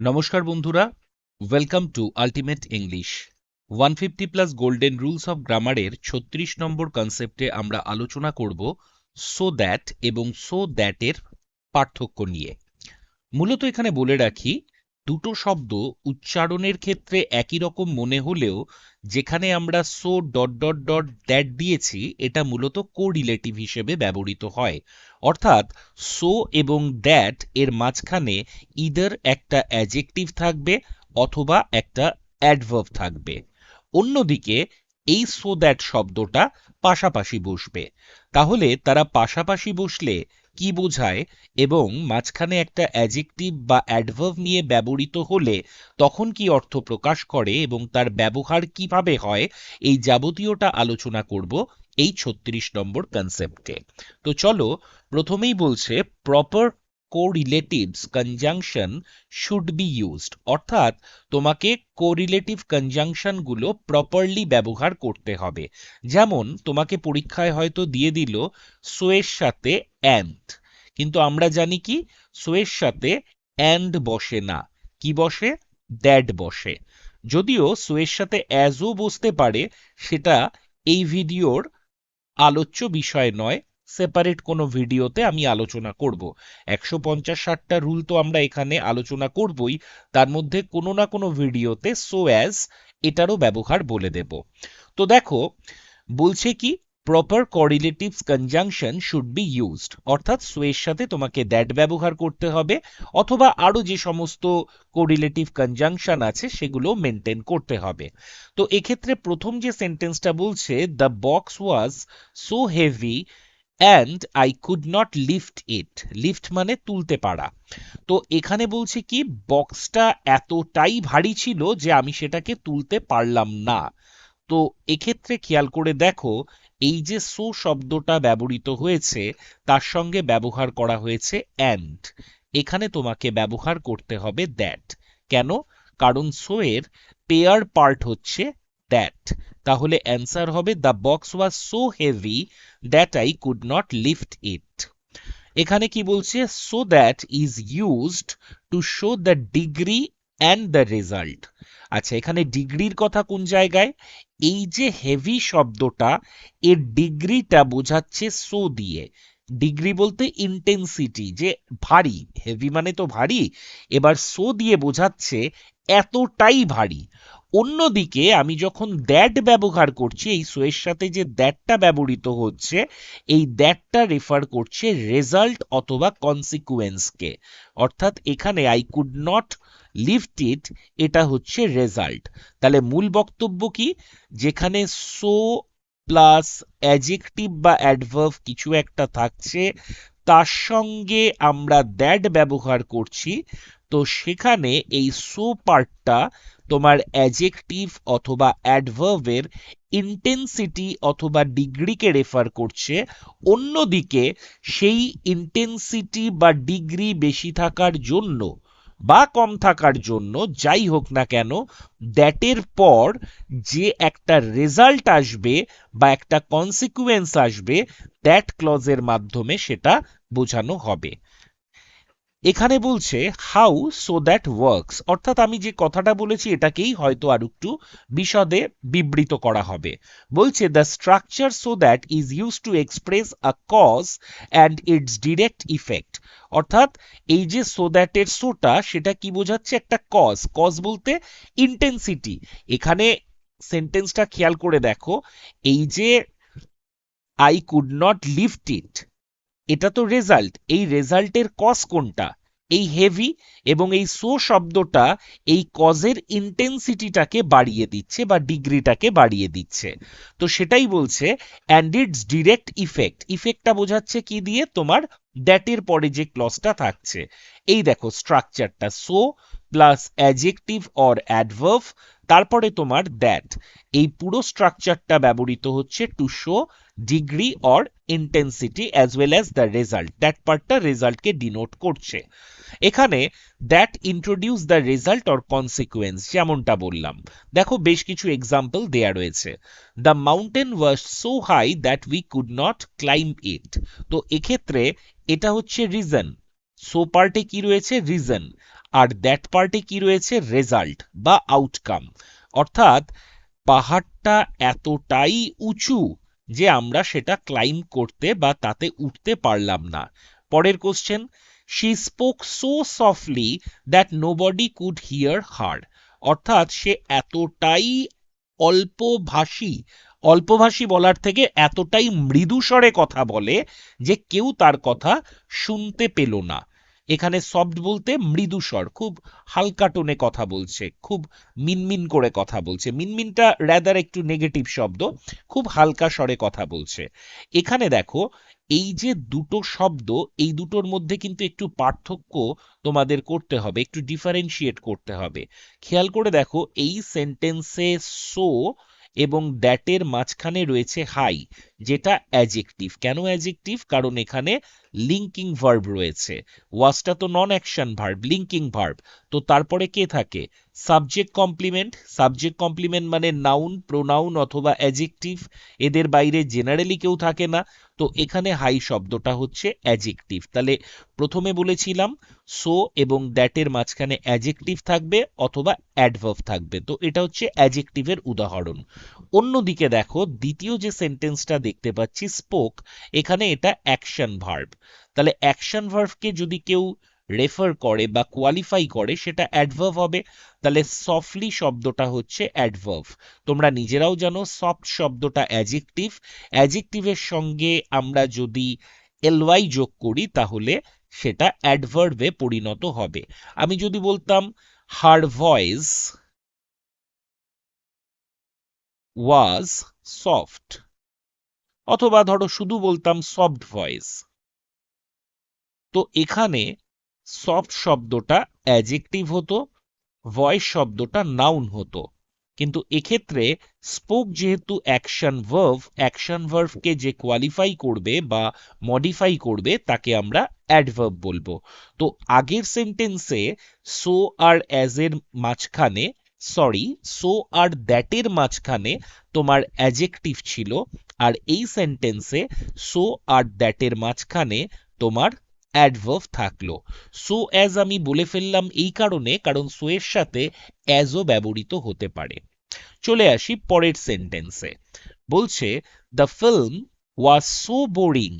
নমস্কার বন্ধুরা welcome to ultimate English one fifty plus golden rules of গ্রামারের ছত্রিশ নম্বর কনসেপ্টে আমরা আলোচনা করব সো দ্যাট এবং সো দ্যাটের পার্থক্য নিয়ে। মূলত এখানে বলে রাখি দুটো শব্দ উচ্চারণের ক্ষেত্রে একই রকম মনে হলেও যেখানে আমরা so dot dot dot that দিয়েছি, এটা মূলত কোরিলেটিভ হিসেবে ব্যবহৃত হয়। অর্থাৎ সো এবং দ্যাট এর মাঝখানে ইদার একটা অ্যাজেক্টিভ থাকবে অথবা একটা অ্যাডভার্ব থাকবে। অন্যদিকে এই সো দ্যাট শব্দটা পাশাপাশি বসবে। তাহলে তারা পাশাপাশি বসলে কি বোঝায় এবং মাঝখানে একটা অ্যাজেক্টিভ বা অ্যাডভার্ভ নিয়ে ব্যবহৃত হলে তখন কি অর্থ প্রকাশ করে এবং তার ব্যবহার কীভাবে হয়, এই যাবতীয়টা আলোচনা করব এই ছত্রিশ নম্বর কনসেপ্টে তো চলো, প্রথমেই বলছে proper correlatives conjunction should be used অর্থাৎ তোমাকে কোরিলেটিভ কনজাংশনগুলো প্রপারলি ব্যবহার করতে হবে। যেমন, তোমাকে পরীক্ষায় হয়তো দিয়ে দিল সোয়ের সাথে অ্যান্ড কিন্তু আমরা জানি কি? সোয়ের সাথে অ্যান্ড বসে না। কি বসে? দ্যাট বসে। যদিও সোয়ের সাথে অ্যাজও বসতে পারে, সেটা এই ভিডিওর আলোচ্য বিষয় নয়। সেপারেট কোনো ভিডিওতে আমি আলোচনা করব। একশো পঞ্চাশ ষাটটা রুল তো আমরা এখানে আলোচনা করবই। তার মধ্যে কোনো না কোনো ভিডিওতে সো অ্যাজ এটারও ব্যবহার বলে দেব। তো দেখো, বলছে কি? Proper correlatives conjunction should be used অর্থাৎ সোয়ের সাথে তোমাকে দ্যাট ব্যবহার করতে হবে, অথবা আরও যে সমস্ত কোরিলেটিভ কনজাংশন আছে সেগুলো মেনটেন করতে হবে। তো এক্ষেত্রে প্রথম যে সেন্টেন্সটা বলছে the box was so heavy and I could not lift it lift মানে তুলতে পারা। তো এখানে বলছে কি বক্সটা এতটাই ভারী ছিল যে আমি সেটাকে তুলতে পারলাম না। তো এক্ষেত্রে খেয়াল করে দেখো, এই যে সো শব্দটা ব্যবহৃত হয়েছে, তার সঙ্গে ব্যবহার করা হয়েছে অ্যান্ড এখানে তোমাকে ব্যবহার করতে হবে দ্যাট কেন? কারণ সো এর পেয়ার পার্ট হচ্ছে দ্যাট তাহলে অ্যান্সার হবে the box was so heavy that I could not lift it এখানে কি বলছে? So that is used to show the degree and the result আচ্ছা এখানে ডিগ্রির কথা কোন জায়গায়? এই যে হেভি শব্দটা, এর ডিগ্রিটা বোঝাচ্ছে সো দিয়ে। ডিগ্রি বলতে ইন্টেন্সিটি যে ভারী, হেভি মানে তো ভারী, এবার সো দিয়ে বোঝাচ্ছে এতটাই ভারী। অন্যদিকে আমি যখন দ্যাট ব্যবহার করছি, এই সোয়ের সাথে যে দ্যাটটা ব্যবহৃত হচ্ছে, এই দ্যাটটা রেফার করছে রেজাল্ট অথবা কনসিকুয়েন্সকে অর্থাৎ এখানে I could not lift it এটা হচ্ছে রেজাল্ট তাহলে মূল বক্তব্য কি? যেখানে সো প্লাস অ্যাজেক্টিভ বা অ্যাডভার্ভ কিছু একটা থাকছে, তার সঙ্গে আমরা দ্যাট ব্যবহার করছি, তো সেখানে এই সো পার্টটা তোমার অ্যাজেক্টিভ অথবা অ্যাডভার্বের ইন্টেন্সিটি অথবা ডিগ্রিকে রেফার করছে, অন্যদিকে সেই ইন্টেন্সিটি বা ডিগ্রি বেশি থাকার জন্য বা কম থাকার জন্য, যাই হোক না কেন দ্যাটের পর যে একটা রেজাল্ট আসবে বা একটা কনসিকুয়েন্স আসবে দ্যাট ক্লজের মাধ্যমে সেটা বোঝানো হবে। এখানে বলছে হাউ সো দ্যাট ওয়ার্কস অর্থাৎ আমি যে কথাটা বলেছি, এটাকেই হয়তো আর একটু বিশদে বিবৃত করা হবে। বলছে the structure so that is use to express a cause and its direct effect অর্থাৎ এই যে সো দ্যাটের সোটা সেটা কি বোঝাচ্ছে? একটা কজ কজ বলতে ইন্টেন্সিটি এখানে সেন্টেন্সটা খেয়াল করে দেখো, এই যে I could not lift it এটা তো রেজাল্ট এই রেজাল্টের কজ কোনটা? এই হেভি এবং এই সো শব্দটা এই কজের ইন্টেন্সিটিটাকে বাড়িয়ে দিচ্ছে বা ডিগ্রিটাকে বাড়িয়ে দিচ্ছে। তো সেটাই বলছে অ্যান্ড ইটস ডিরেক্ট ইফেক্ট ইফেক্টটা বোঝাচ্ছে কি দিয়ে? তোমার দ্যাটের পরে যে ক্লসটা থাকছে। এই দেখো স্ট্রাকচারটা so plus adjective or adverb তারপরে তোমার দ্যাট এই পুরো স্ট্রাকচারটা ব্যবহৃত হচ্ছে to show degree or intensity as well as the result that পার্টটা রেজাল্টকে ডিনোট করছে। এখানে that introduce the result or consequence যেমনটা বললাম। দেখো বেশ কিছু এক্সাম্পল দেয়া রয়েছে। The mountain was so high that we could not climb it তো এক্ষেত্রে এটা হচ্ছে রিজন সো পার্টে কি রয়েছে? রিজন আর দ্যাট পার্টে কি রয়েছে? রেজাল্ট বা আউটকাম অর্থাৎ পাহাড়টা এতটাই উঁচু যে আমরা সেটা ক্লাইম করতে বা তাতে উঠতে পারলাম না। পরের question she spoke so softly that nobody could hear her অর্থাৎ সে এতটাই অল্পভাষী অল্পভাষী বলার থেকে এতটাই মৃদু স্বরে কথা বলে যে কেউ তার কথা শুনতে পেল না। এখানে সফট বলতে মৃদু স্বর, খুব হালকা টোনে কথা বলছে, খুব মিনমিন করে কথা বলছে। মিনমিনটা র্যাদার একটু নেগেটিভ শব্দ, খুব হালকা স্বরে কথা বলছে। এখানে দেখো, এই যে দুটো শব্দ, এই দুটোর মধ্যে কিন্তু একটু পার্থক্য তোমাদের করতে হবে, একটু ডিফারেন্সিয়েট করতে হবে। খেয়াল করে দেখো, এই সেন্টেন্সে সো এবং দ্যাটের মাঝখানে রয়েছে হাই যেটা অ্যাজেক্টিভ কেন অ্যাজেক্টিভ কারণ এখানে লিঙ্কিং ভার্ব রয়েছে। ওয়াজটা তো non action verb linking verb তো তারপরে কে থাকে? সাবজেক্ট কমপ্লিমেন্ট সাবজেক্ট কমপ্লিমেন্ট মানে নাউন প্রোনাউন অথবা অ্যাজেক্টিভ এদের বাইরে জেনারেলি কেউ থাকে না। তো এখানে হাই শব্দটা হচ্ছে অ্যাজেক্টিভ তাহলে প্রথমে বলেছিলাম সো এবং দ্যাটের মাঝখানে অ্যাজেক্টিভ থাকবে অথবা অ্যাডভার্ভ থাকবে। তো এটা হচ্ছে অ্যাজেক্টিভের উদাহরণ। অন্যদিকে দেখো, দ্বিতীয় যে সেন্টেন্সটা দেখতে পাচ্ছি স্পোক এখানে এটা অ্যাকশন ভার্ভ তাহলে অ্যাকশন ভার্ভকে যদি কেউ রেফার করে বা কোয়ালিফাই করে সেটা অ্যাডভার্ভ হবে। তাহলে সফটলি শব্দটা হচ্ছে অ্যাডভার্ভ তোমরা নিজেরাও জানো সফট শব্দটা অ্যাজেক্টিভ অ্যাজেক্টিভের সঙ্গে আমরা যদি এলওয়াই যোগ করি তাহলে সেটা অ্যাডভার্ভে পরিণত হবে। আমি যদি বলতাম হার ভয়েস ওয়াজ সফট অথবা ধরো শুধু বলতাম সফট ভয়েস তো এখানে সফট শব্দটা অ্যাজেক্টিভ হতো, ভয়েস শব্দটা নাউন হতো। কিন্তু এক্ষেত্রে স্পোক যেহেতু অ্যাকশন ভার্ভ, অ্যাকশন ভার্ভকে যে কোয়ালিফাই করবে বা মডিফাই করবে তাকে আমরা অ্যাডভার্ব বলব। তো আগের সেন্টেন্সে সো আর অ্যাজ এর মাঝখানে সরি সো আর দ্যাটের মাঝখানে তোমার অ্যাজেক্টিভ ছিল, আর এই সেন্টেন্সে সো আর দ্যাটের মাঝখানে তোমার অ্যাডভার্ভ থাকল। সো অ্যাজ আমি বলে ফেললাম এই কারণে, কারণ সো এর সাথে অ্যাজও ব্যবহৃত হতে পারে। চলে আসি পরের সেন্টেন্সে বলছে the film was so boring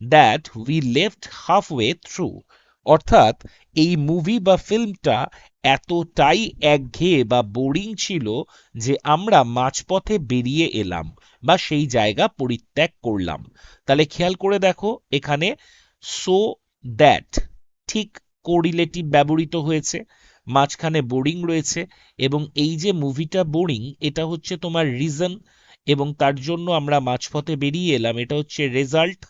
that we left halfway through অর্থাৎ, এই মুভি বা ফিল্মটা এতটাই একঘেয়ে বা বোরিং ছিল যে আমরা মাঝপথে বেরিয়ে এলাম বা সেই জায়গা পরিত্যাগ করলাম। তাহলে খেয়াল করে দেখো, এখানে সো দ্যাট ঠিক কোরিলেটিভ ব্যবহৃত হয়েছে, মাঝখানে বোরিং রয়েছে এবং এই যে মুভিটা বোরিং এটা হচ্ছে তোমার রিজন এবং তার জন্য আমরা মাঝপথে বেরিয়ে এলাম, এটা হচ্ছে রেজাল্ট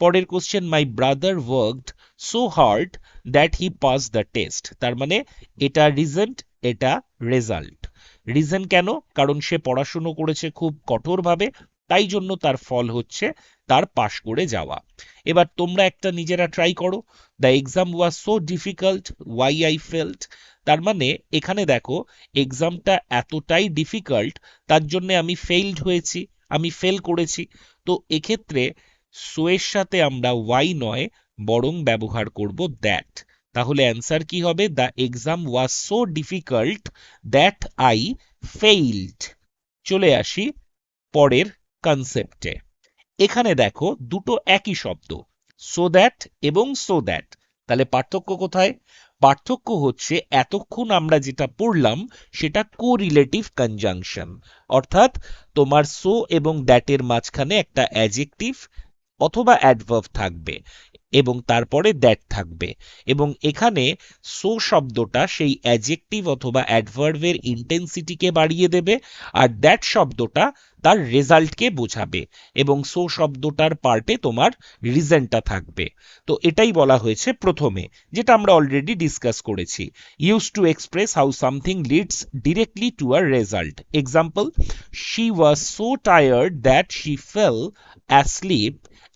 পরের question my brother worked so hard that he pass the test তার মানে এটা রিজেন্ট এটা রেজাল্ট রিজন কেন? কারণ সে পড়াশুনো করেছে খুব কঠোরভাবে, তাই জন্য তার ফল হচ্ছে তার পাশ করে যাওয়া। এবার তোমরা একটা নিজেরা ট্রাই করো। The exam was so difficult why I felt তার মানে এখানে দেখো এক্সামটা এতটাই ডিফিকাল্ট তার জন্য আমি ফেইলড হয়েছি, আমি ফেল করেছি। তো এক্ষেত্রে সোয়ের সাথে আমরা ওয়াই নয়, বরং ব্যবহার করব দ্যাট তাহলে অ্যান্সার কি হবে? The exam was so difficult that I failed চলে আসি পরের কনসেপ্টে এখানে দেখো দুটো একই শব্দ সো দ্যাট এবং সো দ্যাট তাহলে পার্থক্য কোথায়? পার্থক্য হচ্ছে এতক্ষণ আমরা যেটা পড়লাম সেটা কোরিলেটিভ কনজাংশন অর্থাৎ তোমার সো এবং দ্যাটের মাঝখানে একটা অ্যাজেক্টিভ অথবা অ্যাডভার্ব থাকবে। এবং তারপরে দ্যাট থাকবে। এবং এখানে সো শব্দটা সেই অ্যাজেক্টিভ অথবা অ্যাডভার্বের ইন্টেন্সিটিকে বাড়িয়ে দেবে আর দ্যাট শব্দটা তার রেজাল্টকে বোঝাবে এবং সো শব্দটার পার্টে তোমার রিজনটা থাকবে। তো এটাই বলা হয়েছে প্রথমে, যেটা আমরা অলরেডি ডিসকাস করেছি। Use to express how something leads directly to a result example she was so tired that she fell asleep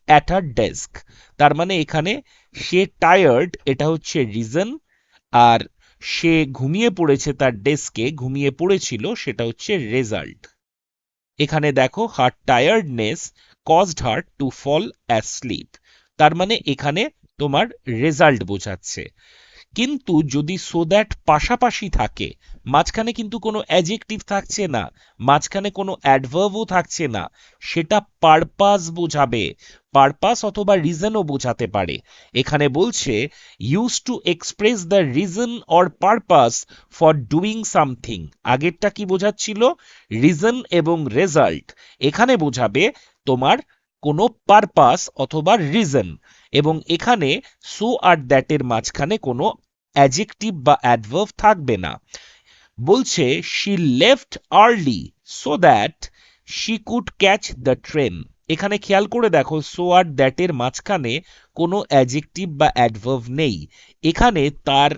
at her desk তার মানে এখানে সে টায়ার্ড এটা হচ্ছে রিজন আর সে ঘুমিয়ে পড়েছে তার ডেস্কে ঘুমিয়ে পড়েছিল, সেটা হচ্ছে রেজাল্ট এখানে দেখো her tiredness caused her to fall asleep তার মানে এখানে তোমার রেজাল্ট বোঝাচ্ছে। কিন্তু যদি সো দ্যাট পাশাপাশি থাকে, মাঝখানে কিন্তু কোনো অ্যাজেক্টিভ থাকছে না, মাঝখানে কোনো অ্যাডভার্বও থাকছে না, সেটা পারপাস বোঝাবে পারপাস অথবা রিজনও বোঝাতে পারে। এখানে বলছে use to express the reason or purpose for doing something আগেরটা কি বোঝাচ্ছিল? রিজন এবং রেজাল্ট এখানে বোঝাবে তোমার কোনো পারপাস অথবা রিজন এবং এখানে সো আর দ্যাটের মাঝখানে কোনো অ্যাজেক্টিভ বা অ্যাডভার্ব থাকবে না। বলছে she left early so that she could catch the train এখানে খেয়াল করে দেখো সো আর দ্যাটের মাঝখানে কোনো অ্যাজেক্টিভ বা অ্যাডভার্ব নেই। এখানে তার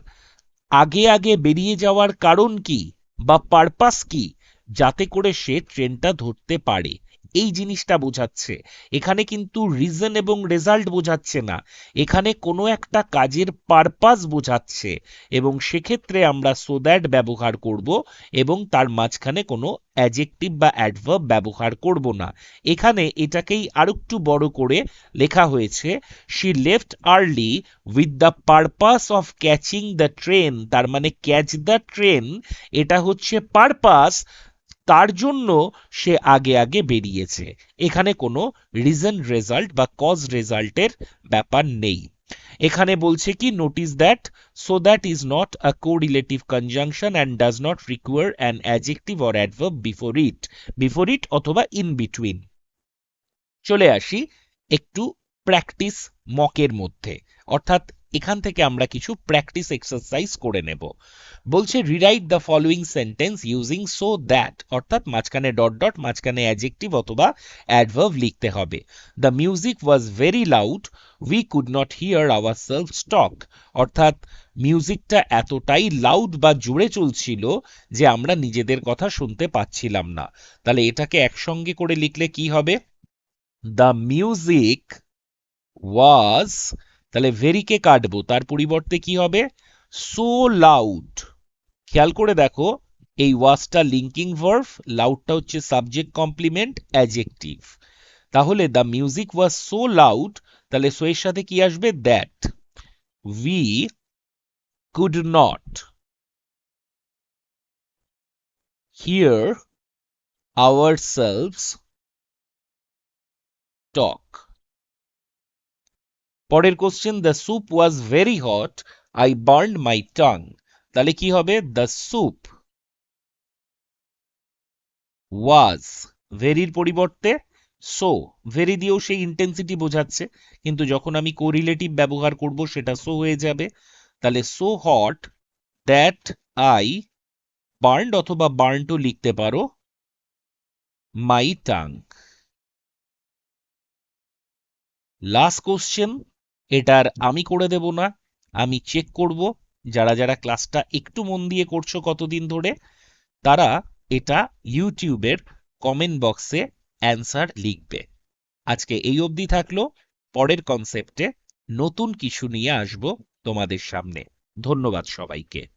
আগে আগে বেরিয়ে যাওয়ার কারণ কি বা পারপাস কি, যাতে করে সে ট্রেনটা ধরতে পারে। এই জিনিসটা বোঝাচ্ছে। এখানে কিন্তু রিজন এবং রেজাল্ট বোঝাচ্ছে না। এখানে কোনো একটা কাজের পারপাস বোঝাচ্ছে এবং সেক্ষেত্রে আমরা সো দ্যাট ব্যবহার করব এবং তার মাঝখানে কোনো অ্যাজেক্টিভ বা অ্যাডভার্ব ব্যবহার করব না। এখানে এটাকেই আরেকটু বড় করে লেখা হয়েছে she left early with the purpose of catching the train তার মানে ক্যাচ দ্য ট্রেন এটা হচ্ছে পারপাস তার জন্য সে আগে আগে বেরিয়েছে। এখানে কোনো রিজন রেজাল্ট বা কজ রেজাল্টের ব্যাপার নেই। এখানে বলছে কি notice that so that is not a correlative conjunction and does not require an adjective or adverb before it before it অথবা ইন বিটুইন চলে আসি একটু প্র্যাকটিস মকের মধ্যে। অর্থাৎ এখান থেকে আমরা কিছু প্র্যাকটিস এক্সারসাইজ করে নেব। বলছে rewrite the following sentence using so that অর্থাৎ মাঝখানে ডট ডট মাঝখানে অ্যাজেক্টিভ অথবা অ্যাডভার্ব লিখতে হবে। The music was very loud we could not hear our self talk অর্থাৎ মিউজিকটা এতটাই লাউড বা জোরে চলছিল যে আমরা নিজেদের কথা শুনতে পাচ্ছিলাম না। তাহলে এটাকে একসঙ্গে করে লিখলে কি হবে? দ্য মিউজিক ওয়াজ তাহলে ভেরিকে কাটবো, তার পরিবর্তে কি হবে? সো লাউড খেয়াল করে দেখো, এই ওয়াজটা লিঙ্কিং ভার্ভ লাউডটা হচ্ছে সাবজেক্ট কমপ্লিমেন্ট অ্যাজেক্টিভ তাহলে the music was so loud তাহলে সো এর সাথে কি আসবে? That we could not hear ourselves talk পরের question the soup was very hot I burn my tongue তাহলে কি হবে? দ্য স্যুপ ওয়াজ ভেরির পরিবর্তে সো ভেরি দিয়েও সেই ইন্টেন্সিটি বোঝাচ্ছে, কিন্তু যখন আমি কোরিলেটিভ ব্যবহার করব, সেটা সো হয়ে যাবে। তাহলে so hot that I burned অথবা বার্নটও লিখতে পারো মাই টাং লাস্ট কোশ্চেন এটার আমি করে দেব না, আমি চেক করব, যারা যারা ক্লাসটা একটু মন দিয়ে করছ কতদিন ধরে, তারা এটা ইউটিউবের কমেন্ট বক্সে অ্যান্সার লিখবে। আজকে এই অবধি থাকল, পরের কনসেপ্টে নতুন কিছু নিয়ে আসব তোমাদের সামনে। ধন্যবাদ সবাইকে।